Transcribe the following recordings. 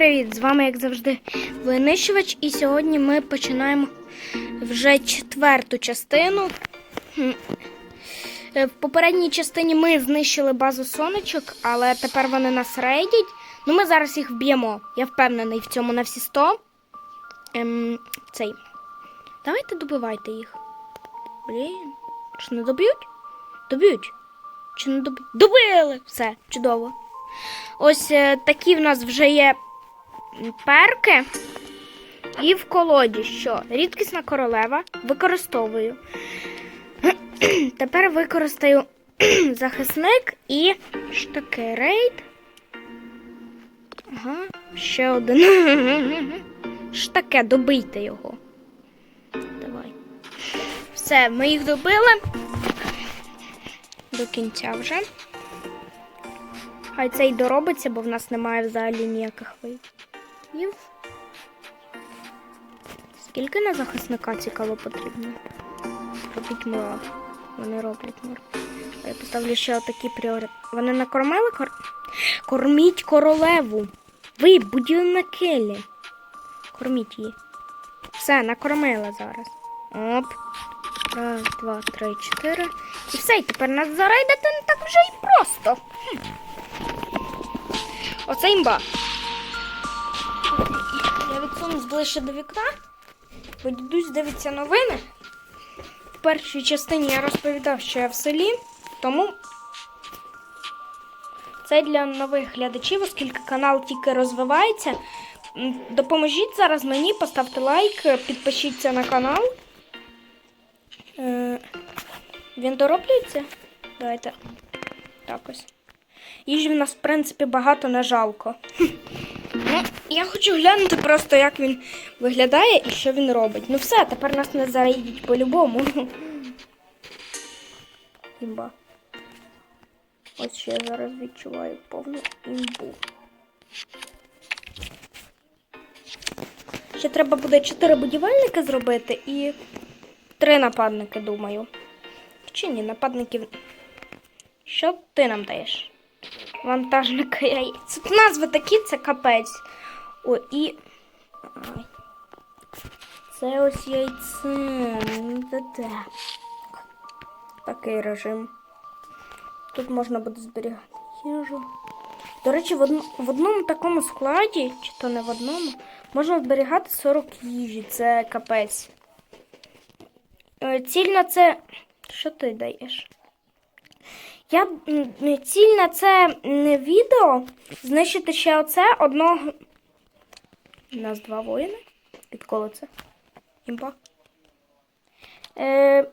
привіт! З вами, як завжди, винищувач, і сьогодні ми починаємо вже четверту частину. Е, В попередній частині ми знищили базу сонечок, але тепер вони нас рейдять. Ну, ми зараз їх вб'ємо. Я впевнений в цьому на всі 100. Ем, цей. Давайте добивайте їх. Блін. Чи не доб'ють? Доб'ють. Чи не доб'ють? Добили! Все, чудово. Ось е, такі в нас вже є перки. І в колоді що? Рідкісна королева. Використовую. Тепер використаю захисник і штаки рейд. Ага, ще один. Штаке, добийте його. Давай. Все, ми їх добили. До кінця вже. Хай це й доробиться, бо в нас немає взагалі ніяких виїв. Скільки на захисника цікаво потрібно? Робіть мура. Вони роблять мур. А Я поставлю ще отакі пріоритети. Вони накормили кор... Корміть королеву. Ви, будівники. Корміть її. Все, накормила зараз. Оп. Раз, два, три, чотири. І все, і тепер нас зарейдити не так вже і просто. Хм. Оце імба. Відсунусь ближче до вікна, бо дідусь новини. В першій частині я розповідав, що я в селі, тому це для нових глядачів, оскільки канал тільки розвивається. Допоможіть зараз мені, поставте лайк, підпишіться на канал. Е, Він дороблюється? Давайте. Так ось. Їжі в нас, в принципі, багато не жалко. Ну, я хочу глянути просто, як він виглядає і що він робить. Ну все, тепер нас не заїдуть по-любому. Імба. Ось що я зараз відчуваю повну імбу. Ще треба буде 4 будівельники зробити і 3 нападники, думаю. Чи ні, нападників. Що ти нам даєш? Вантажник яєць. Тут назви такі, це капець. О, і. Це ось яйце. Ну, так. Такий режим. Тут можна буде зберігати їжу. До речі, в, одно, в одному такому складі, чи то не в одному, можна зберігати 40 їжі. Це капець. Е, Ціль на це. Що ти даєш? Я ціль на це відео знищити ще оце одного. У нас два воїни. Відколи це? Імба. Е,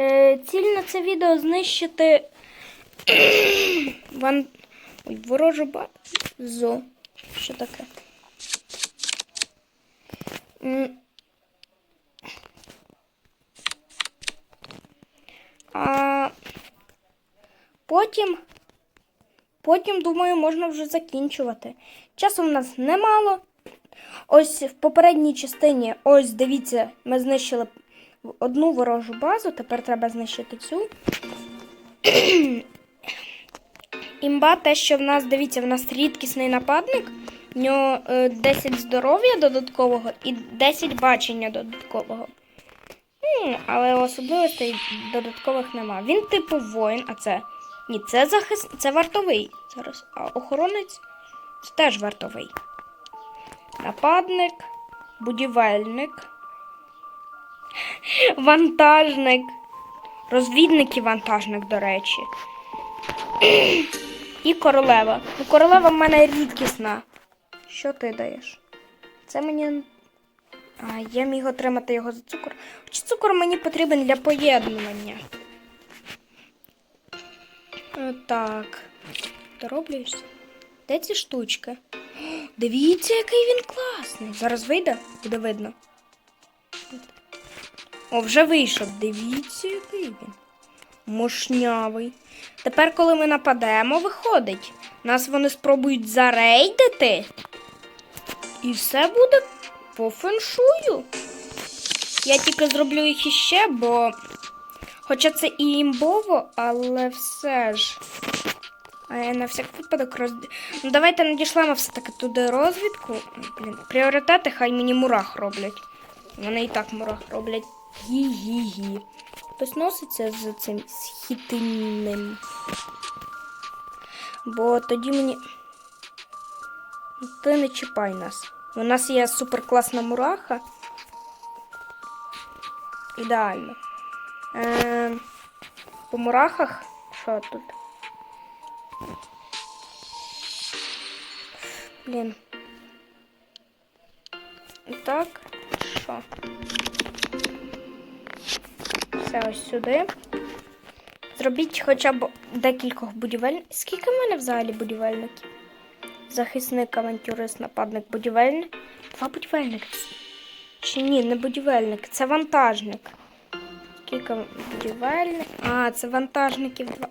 е, ціль на це відео знищити ван... Ой, ворожу базу. Що таке? А потім, потім, думаю, можна вже закінчувати. Часу в нас немало. Ось в попередній частині, ось дивіться, ми знищили одну ворожу базу, тепер треба знищити цю. Імба, те, що в нас, дивіться, в нас рідкісний нападник. В нього е, 10 здоров'я додаткового і 10 бачення додаткового. Але особливостей додаткових нема. Він типу воїн, а це. Ні, це захист, це вартовий. Зараз. А охоронець це теж вартовий. Нападник, будівельник, вантажник, розвідник і вантажник, до речі. І королева. Ну, королева в мене рідкісна. Що ти даєш? Це мені а, я міг отримати його за цукор. Хоч цукор мені потрібен для поєднування. Е, Так. Дороблюєшся? Де ці штучки? Дивіться, який він класний. Зараз вийде, буде видно. О, вже вийшов. Дивіться, який він. Мощнявий. Тепер, коли ми нападемо, виходить. Нас вони спробують зарейдити. І все буде по феншую. Я тільки зроблю їх іще, бо. Хоча це і імбово, але все ж. А я на всяк випадок роз... Ну, давайте надішлемо все-таки туди розвідку. Блін, пріоритети хай мені мурах роблять. Вони і так мурах роблять. Гі-гі-гі. Хтось носиться з цим схитинним. Бо тоді мені. Ну, Ти не чіпай нас. У нас є суперкласна мураха. Ідеально. Е, по мурахах. Що тут? Блін. Так, що? Все ось сюди. Зробіть хоча б декількох будівельників. Скільки в мене взагалі будівельників? Захисник, авантюрист, нападник, будівельник. Два будівельники. Чи ні, не будівельник, це вантажник. Скільки будівельник? А, це вантажників два.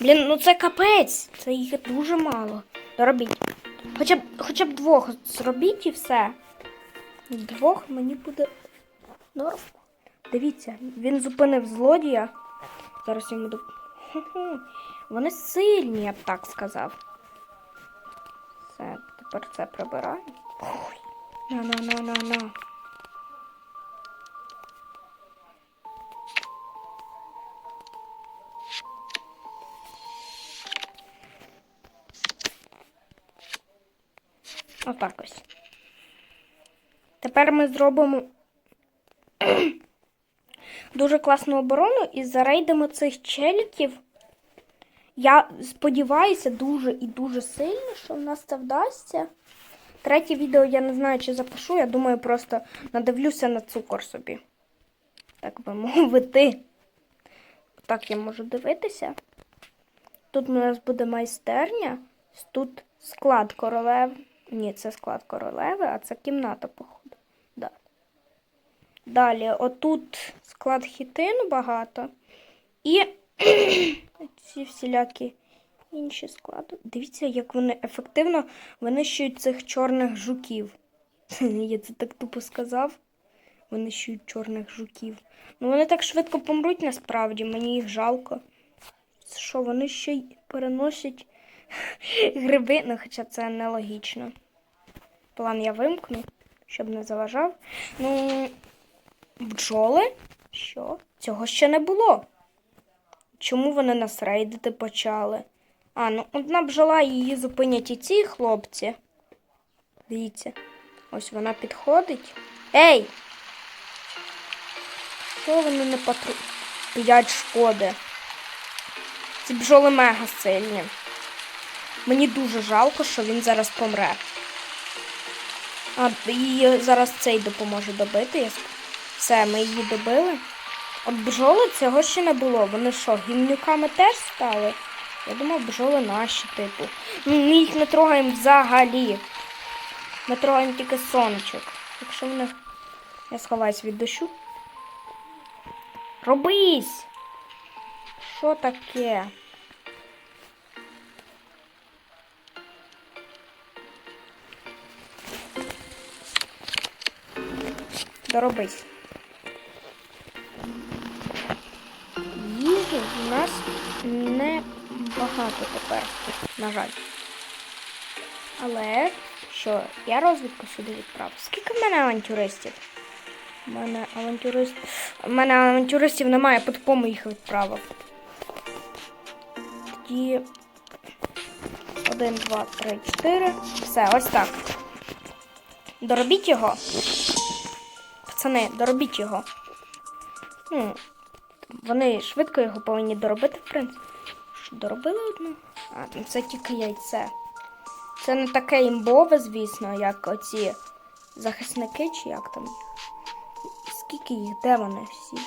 Блін, ну це капець. Це їх дуже мало. Доробіть. Хоча б, хоча б двох зробіть і все. Двох мені буде норм. Дивіться, він зупинив злодія. Зараз йому до. Вони сильні, я б так сказав. Все, тепер це прибираємо. Ой. На-на-на-на-на. Отак ось. Тепер ми зробимо дуже класну оборону і зарейдимо цих челіків. Я сподіваюся дуже і дуже сильно, що в нас це вдасться. Третє відео я не знаю, чи запишу. Я думаю, просто надивлюся на цукор собі. Так би мовити. Так я можу дивитися. Тут у нас буде майстерня, тут склад королев. Ні, це склад королеви, а це кімната, походу. Да. Далі, отут склад хітину багато. І ці всілякі інші склади. Дивіться, як вони ефективно винищують цих чорних жуків. Я це так тупо сказав. Винищують чорних жуків. Ну вони так швидко помруть насправді, мені їх жалко. Що, вони ще й переносять гриби, ну хоча це нелогічно. План я вимкну, щоб не заважав. Ну, бджоли? Що? Цього ще не було. Чому вони нас рейдити почали? А, ну одна бджола її зупинять і ці хлопці. Дивіться. Ось вона підходить. Ей! Що вони не патру... П'ять шкоди. Ці бджоли мега сильні. Мені дуже жалко, що він зараз помре. А, і зараз цей допоможе добити. Все, ми її добили. От бджоли цього ще не було. Вони що, гімнюками теж стали? Я думав, бджоли наші, типу. Ми їх не трогаємо взагалі. Ми трогаємо тільки сонечок. Якщо в. Я сховаюсь від дощу. Робись! Що таке? Доробись. Їжі в нас не багато тепер, на жаль. Але що, я розвідку сюди відправив. Скільки в мене авантюристів? У мене авантюрист. У мене авантюристів немає, по-такому їх відправив. Тоді. Один, два, три, чотири. Все, ось так. Доробіть його. Пацани, доробіть його. Ну, вони швидко його повинні доробити, в принципі. Доробили одну? А, ну це тільки яйце. Це не таке імбове, звісно, як оці захисники, чи як там. Скільки їх? Де вони всі?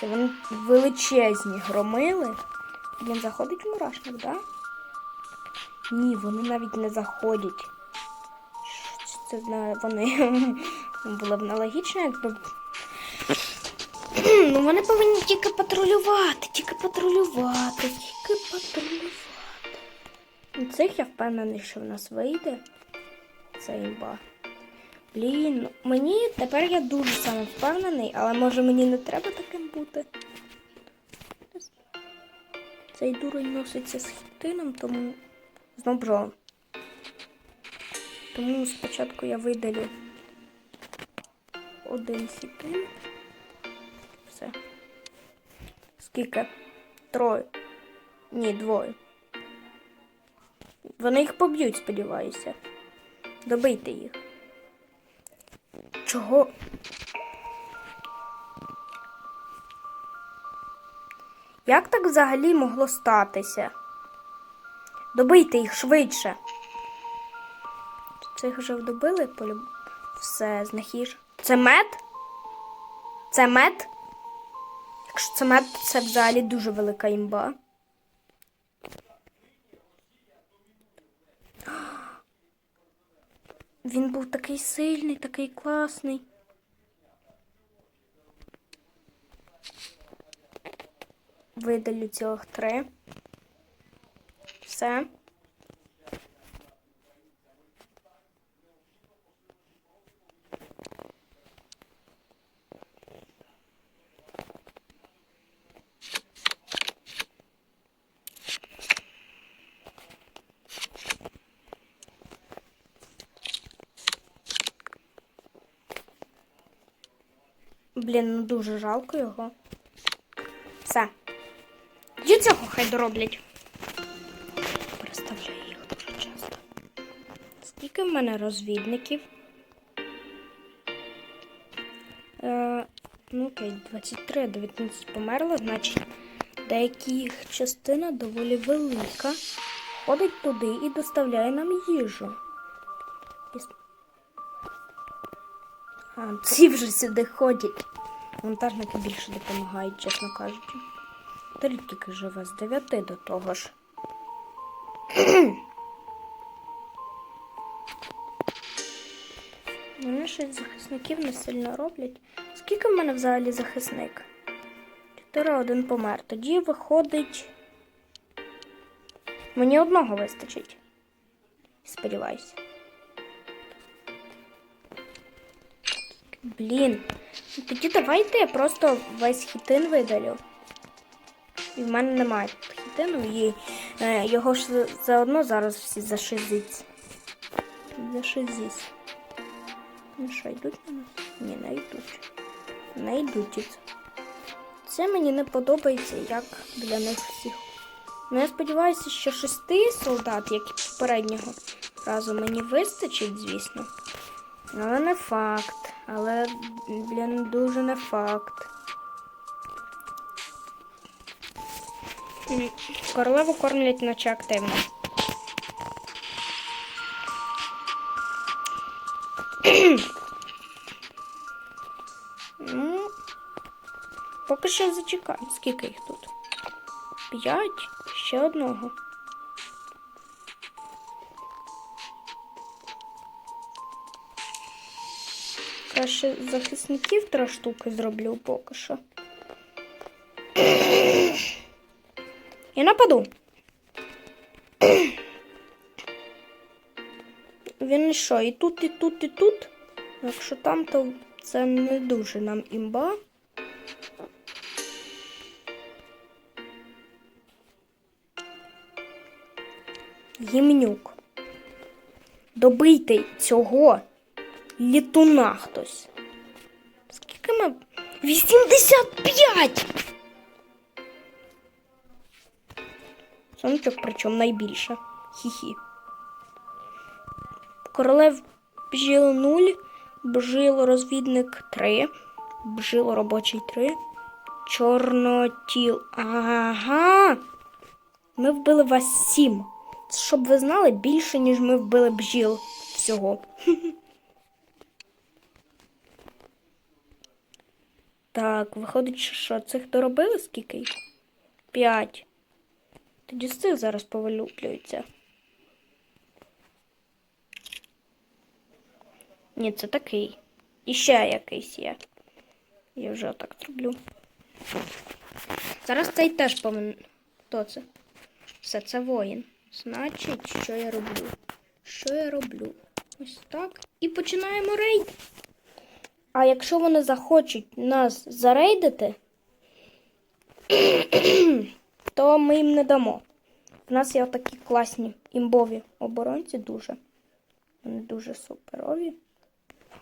Це вони величезні громили. Він заходить в мурашник, да? Ні, вони навіть не заходять. Це вони було б нелогічно, якби. Ну, вони повинні тільки патрулювати, тільки патрулювати, тільки патрулювати. Ну, Цих я впевнений, що в нас вийде. Це імба. Блін, ну, мені тепер я дуже саме впевнений, але може мені не треба таким бути. Цей дурень носиться з хітином, тому знов бджола. Тому спочатку я видалю один хітин. Все. Скільки? Троє. Ні, двоє. Вони їх поб'ють, сподіваюся. Добийте їх. Чого? Як так взагалі могло статися? Добийте їх швидше. Цих вже вдобили. Все, знахіж. Це мед? Це мед? Якщо це мед, то це взагалі дуже велика імба. Він був такий сильний, такий класний. Видалю цілих три. Все. Блін, ну дуже жалко його. Все. І цього хай дороблять. Переставляю їх дуже часто. Скільки в мене розвідників? Е, ну окей, 23, 19 померло, значить деякі їх частина доволі велика. Ходить туди і доставляє нам їжу. А, ці вже сюди ходять. Монтажники більше допомагають, чесно кажучи. Та тільки живе з 9 до того ж. Вони щось захисників не сильно роблять. Скільки в мене взагалі захисник? 4 один помер. Тоді виходить. Мені одного вистачить. Сподіваюся. Блін. Ну, Тоді давайте я просто весь хітин видалю. І в мене немає хітину, і е, його ж за- заодно зараз всі зашизить. Зашизись. Ну що, йдуть на нас? Ні, не йдуть. Не йдуть. Це мені не подобається, як для них всіх. Ну, я сподіваюся, що шести солдат, як і попереднього разу, мені вистачить, звісно. Але не факт. Але, блін, дуже не факт. Королеву кормлять наче активно. Ну, поки що зачекаємо. Скільки їх тут? П'ять? Ще одного. Краще захисників три штуки зроблю поки що. Я нападу. Він що, і тут, і тут, і тут. Якщо там, то це не дуже нам імба. Гімнюк. Добийте цього літуна хтось. Скільки ми? 85! Сонечок, причому найбільше. Хі-хі. Королев бжіл 0, бжіл розвідник 3, бжіл робочий 3, чорнотіл. Ага. Ми вбили вас 7. Щоб ви знали, більше, ніж ми вбили бжіл всього. Так, виходить, що цих доробили скільки? П'ять. Тоді з цих зараз повилюблюються. Ні, це такий. І ще якийсь є. Я вже отак зроблю. Зараз цей теж повинен. Хто це? Все, це воїн. Значить, що я роблю? Що я роблю? Ось так. І починаємо рейд. А якщо вони захочуть нас зарейдити, то ми їм не дамо. У нас є такі класні імбові оборонці дуже. Вони дуже суперові.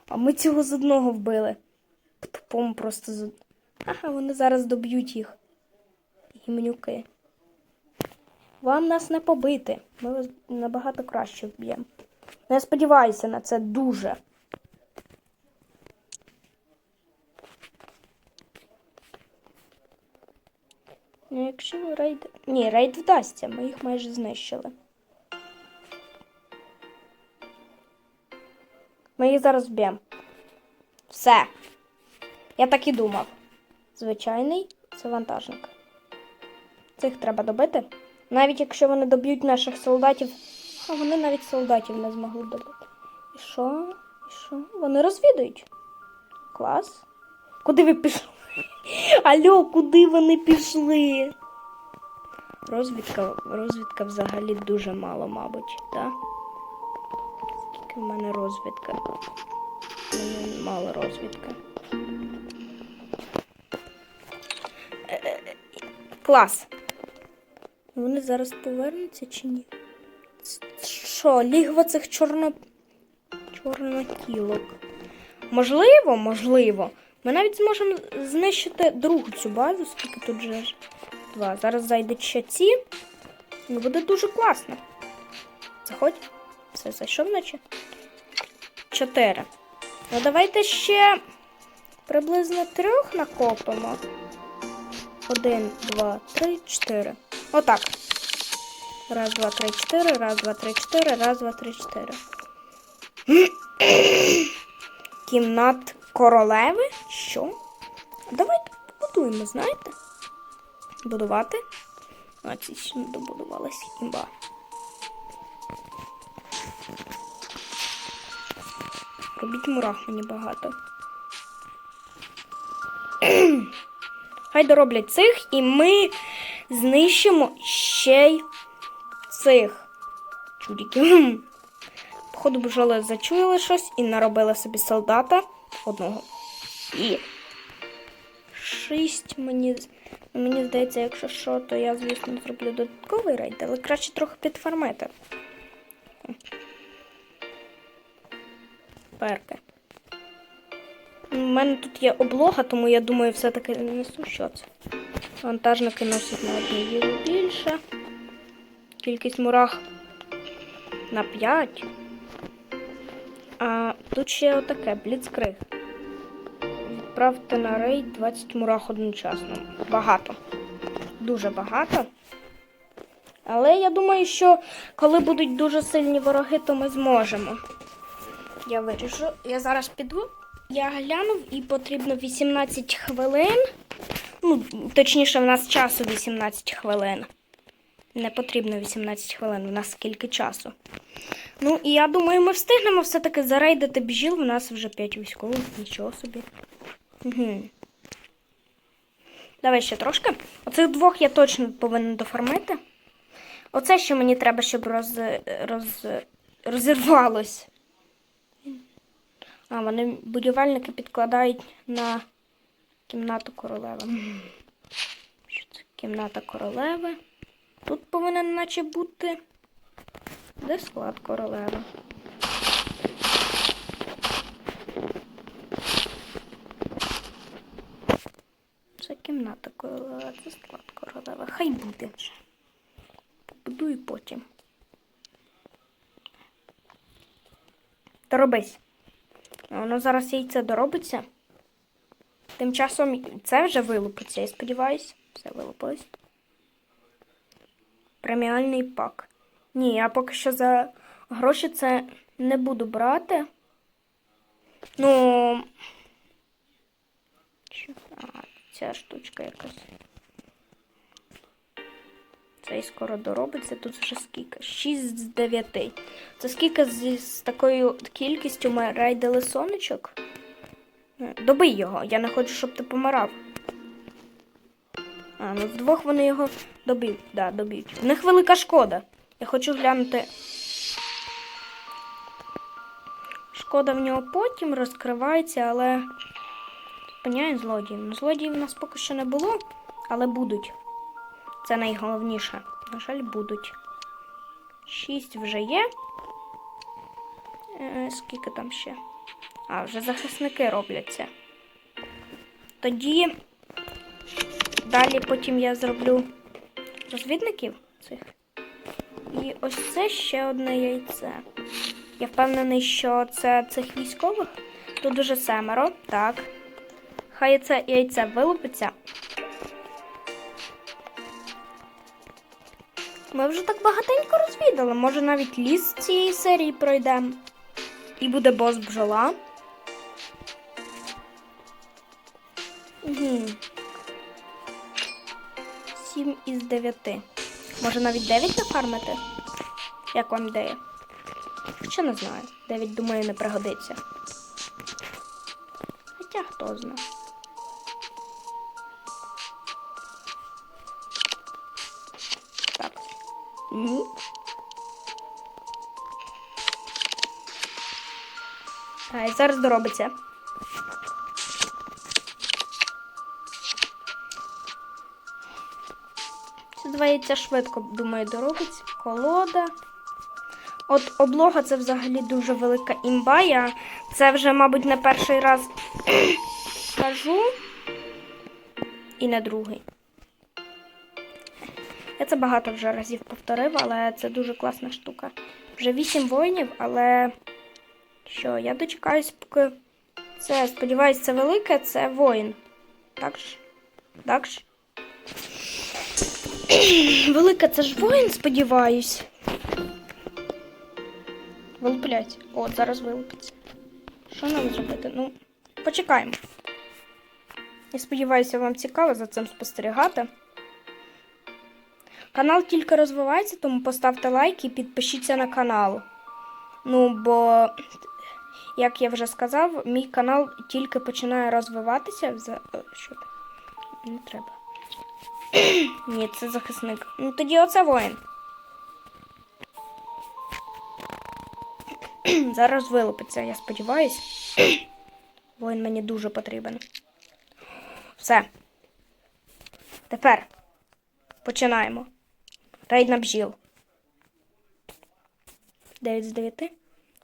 А ми цього з одного вбили. По-тупому просто з. Ага, вони зараз доб'ють їх. Гімнюки. Вам нас не побити. Ми вас набагато краще вб'ємо. Ну, Я сподіваюся на це дуже. Якщо рейд. Ні, рейд вдасться, ми їх майже знищили. Ми їх зараз вб'ємо. Все. Я так і думав. Звичайний це вантажник. Цих треба добити. Навіть якщо вони доб'ють наших солдатів. А вони навіть солдатів не змогли добити. І що? І що? Вони розвідують. Клас. Куди ви пішли? Алло, куди вони пішли? Розвідка, розвідка взагалі дуже мало, мабуть, так? Скільки в мене розвідка? В мене мало розвідка. Клас. Вони зараз повернуться чи ні? Що, лігва цих чорно... чорнотілок? Можливо, можливо. Ми навіть зможемо знищити другу цю базу, скільки тут же. Два. Зараз зайдуть ще ці. І буде дуже класно. Заходь. Все, зайшов, наче. Чотири. Ну, давайте ще приблизно трьох накопимо. Один, два, три, чотири. Отак. Раз, два, три, чотири, раз, два, три, чотири, раз, два, три, чотири. Кімнат королеви? Що? Давайте побудуємо, знаєте? Будувати. Ці ще не добудувалися імба. Робіть мурах мені багато. Хай дороблять цих, і ми знищимо ще й цих чудиків. Походу, бджоли зачуяли щось і наробили собі солдата одного. І шість мені. Мені здається, якщо що, то я, звісно, зроблю додатковий рейд, але краще трохи підфармити. Перки. У мене тут є облога, тому я думаю, все-таки несу, що це. Вантажники носять на їду більше. Кількість мурах на 5. А тут ще отаке бліцкриг. Відправте на рейд 20 мурах одночасно. Багато. Дуже багато. Але я думаю, що коли будуть дуже сильні вороги, то ми зможемо. Я виріжу. Я зараз піду. Я глянув і потрібно 18 хвилин. Ну, точніше, в нас часу 18 хвилин. Не потрібно 18 хвилин, у нас скільки часу. Ну, і я думаю, ми встигнемо все-таки зарейдити бджіл. У нас вже 5 військових, нічого собі. Давай ще трошки. Оцих двох я точно повинен дофармити. Оце ще мені треба, щоб роз, роз, розірвалось. А, вони будівельники підкладають на кімнату королеви. Що це? Кімната королеви. Тут повинен наче бути. Де склад королеви? Кімната королеви, це склад королеви. Хай буде. Побудую потім. Доробись. Воно зараз яйце доробиться. Тим часом це вже вилупиться, я сподіваюся. Все вилупилось. Преміальний пак. Ні, я поки що за гроші це не буду брати. Ну. Ця штучка якась. Цей скоро доробиться. Тут вже скільки? 6 з 9. Це скільки з, з такою кількістю ми рейдили сонечок? Е, Добий його. Я не хочу, щоб ти помирав. А, ну вдвох вони його доб'ють. Да, доб'ють. В них велика шкода. Я хочу глянути. Шкода в нього потім розкривається, але спиняє злодіїв. Ну, злодіїв у нас поки що не було, але будуть. Це найголовніше. На жаль, будуть. Шість вже є. Е, скільки там ще? А, вже захисники робляться. Тоді далі потім я зроблю розвідників цих. І ось це ще одне яйце. Я впевнений, що це цих військових. Тут уже семеро. Так. Хай це яйце вилупиться. Ми вже так багатенько розвідали. Може навіть ліс цієї серії пройдемо. І буде бос бджола. Угу. Сім із дев'яти. Може навіть дев'ять нафармити? Як вам ідея? Хоча не знаю. Дев'ять, думаю, не пригодиться. Хоча хто знає. А, і зараз доробиться. Це яйця швидко, думаю, доробиться. Колода. От облога це взагалі дуже велика імба. Я це вже, мабуть, не перший раз кажу. І не другий. Я це багато вже разів повторив, але це дуже класна штука. Вже вісім воїнів, але що, я дочекаюсь, поки це, сподіваюсь, це велике, це воїн. Так ж? Так ж? Велике це ж воїн, сподіваюсь. Вилуплять. От, зараз вилупиться. Що нам зробити? Ну, почекаємо. Я сподіваюся, вам цікаво за цим спостерігати. Канал тільки розвивається, тому поставте лайк і підпишіться на канал. Ну, бо, як я вже сказав, мій канал тільки починає розвиватися. Е, Що ти? Не треба. Ні, це захисник. Ну тоді оце воїн. Зараз вилупиться, я сподіваюсь. Воїн мені дуже потрібен. Все. Тепер починаємо. Рейд на бджіл. 9 з 9.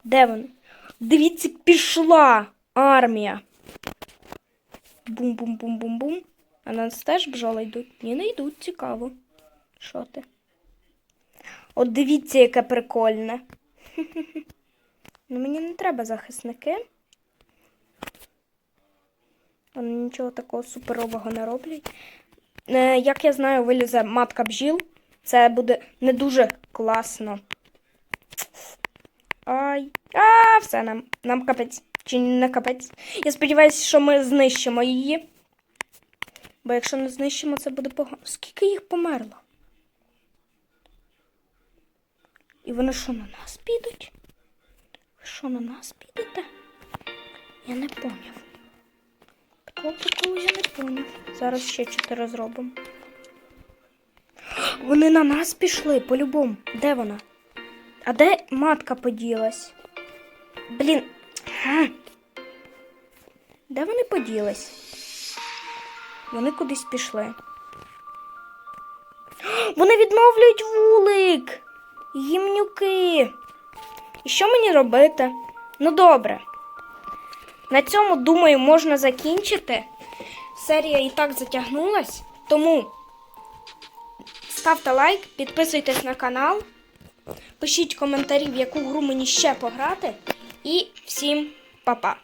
Де вони? Дивіться, пішла армія. Бум-бум-бум-бум-бум. А нас теж бджоли йдуть? Ні, не йдуть, цікаво. Що ти? От дивіться, яке прикольне. Ну, мені не треба захисники. Вони нічого такого суперового не роблять. Е, як я знаю, вилізе матка бджіл. Це буде не дуже класно. Ай. А, все, нам, нам капець. Чи не капець? Я сподіваюся, що ми знищимо її. Бо якщо не знищимо, це буде погано. Скільки їх померло? І вони що на нас підуть? Ви що на нас підете? Я не поняв. Такого я не поняв. Зараз ще чотири зробимо. Вони на нас пішли, по-любому. Де вона? А де матка поділась? Блін. А. Де вони поділись? Вони кудись пішли. Вони відновлюють вулик. Гімнюки. І що мені робити? Ну добре. На цьому, думаю, можна закінчити. Серія і так затягнулась. Тому ставте лайк, підписуйтесь на канал, пишіть коментарі, в яку гру мені ще пограти. І всім па-па!